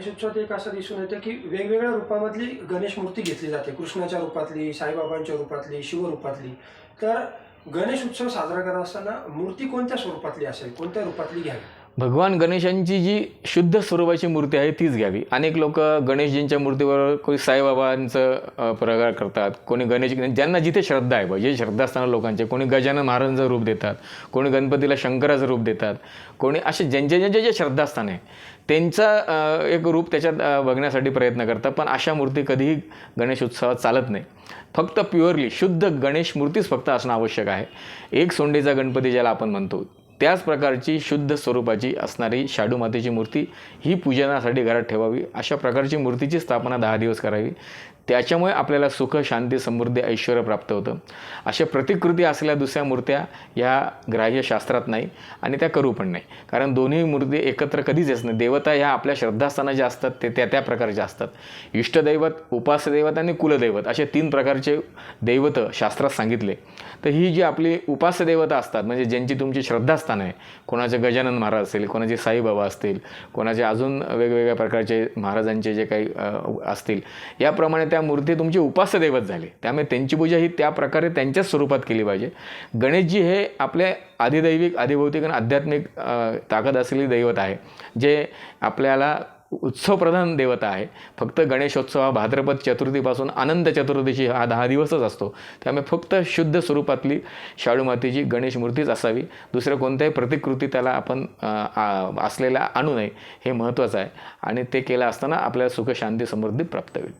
गणेशोत्सवात एक असं दिसून येतं की वेगवेगळ्या रूपामधली गणेश मूर्ती घेतली जाते. कृष्णाच्या रूपातली साईबाबांच्या रूपातली शिवरूपातली. तर गणेश उत्सव साजरा करत असताना मूर्ती कोणत्या स्वरूपातली असेल? कोणत्या रूपातली घ्यावी? भगवान गणेशांची जी शुद्ध स्वरूपाची मूर्ती आहे तीच घ्यावी. अनेक लोक गणेशजींच्या मूर्तीवर कोणी साईबाबांचं प्रकार करतात कोणी गणेश ज्यांना जिथे श्रद्धा आहे पाहिजे जे श्रद्धास्थान लोकांचे कोणी गजानन महाराजांचं रूप देतात कोणी गणपतीला शंकराचं रूप देतात कोणी असे ज्यांचे ज्यांचे जे श्रद्धास्थान आहे त्यांचा एक रूप त्याच्यात बघण्यासाठी प्रयत्न करतात पण अशा मूर्ती कधीही गणेश उत्सवात चालत नाही. फक्त प्युअरली शुद्ध गणेश मूर्तीच फक्त असणं आवश्यक आहे. एक सोंडेचा गणपती ज्याला आपण म्हणतो त्याच प्रकारची शुद्ध स्वरूपाची असणारी शाडू मातेची मूर्ती ही पूजनासाठी घरात ठेवावी. अशा प्रकारची मूर्तीची स्थापना दहा दिवस करावी. त्याच्यामुळे आपल्याला सुख शांती समृद्धी ऐश्वर प्राप्त होतं. अशा प्रतिकृती असलेल्या दुसऱ्या मूर्त्या ह्या ग्राह्यशास्त्रात नाही आणि त्या करू पण नाही. कारण दोन्ही मूर्ती एकत्र कधीच येत नाही देवता ह्या आपल्या श्रद्धास्थानं ज्या असतात ते त्या त्या प्रकारच्या असतात. इष्टदैवत उपासदैवत आणि कुलदैवत असे तीन प्रकारचे दैवत शास्त्रात सांगितले. तर ही जी आपली उपासदैवता असतात म्हणजे ज्यांची तुमची श्रद्धा श्रद्धास्थान आहे कोणाचे गजानन महाराज असेल कोणाचे साईबाबा असतील कोणाचे अजून वेगवेगळ्या प्रकारचे महाराजांचे जे काही असतील याप्रमाणे त्या मूर्ती तुमची उपासदैवत झाली. त्यामुळे त्यांची पूजा ही त्या प्रकारे त्यांच्याच स्वरूपात केली पाहिजे. गणेशजी हे आपले आधिदैविक आधिभौतिक आणि आध्यात्मिक ताकद असलेली दैवत आहे जे आपल्याला उत्सवप्रधान देवता आहे. फक्त गणेशोत्सव हा भाद्रपद चतुर्थीपासून आनंद चतुर्दशी हा दहा दिवसच असतो. त्यामुळे फक्त शुद्ध स्वरूपातली शाळू मातीची गणेश मूर्तीच असावी. दुसरं कोणत्याही प्रतिकृती त्याला आपण असलेल्या आणू नये हे महत्त्वाचं आहे. आणि ते केलं असताना आपल्याला सुख शांती समृद्धी प्राप्त होईल.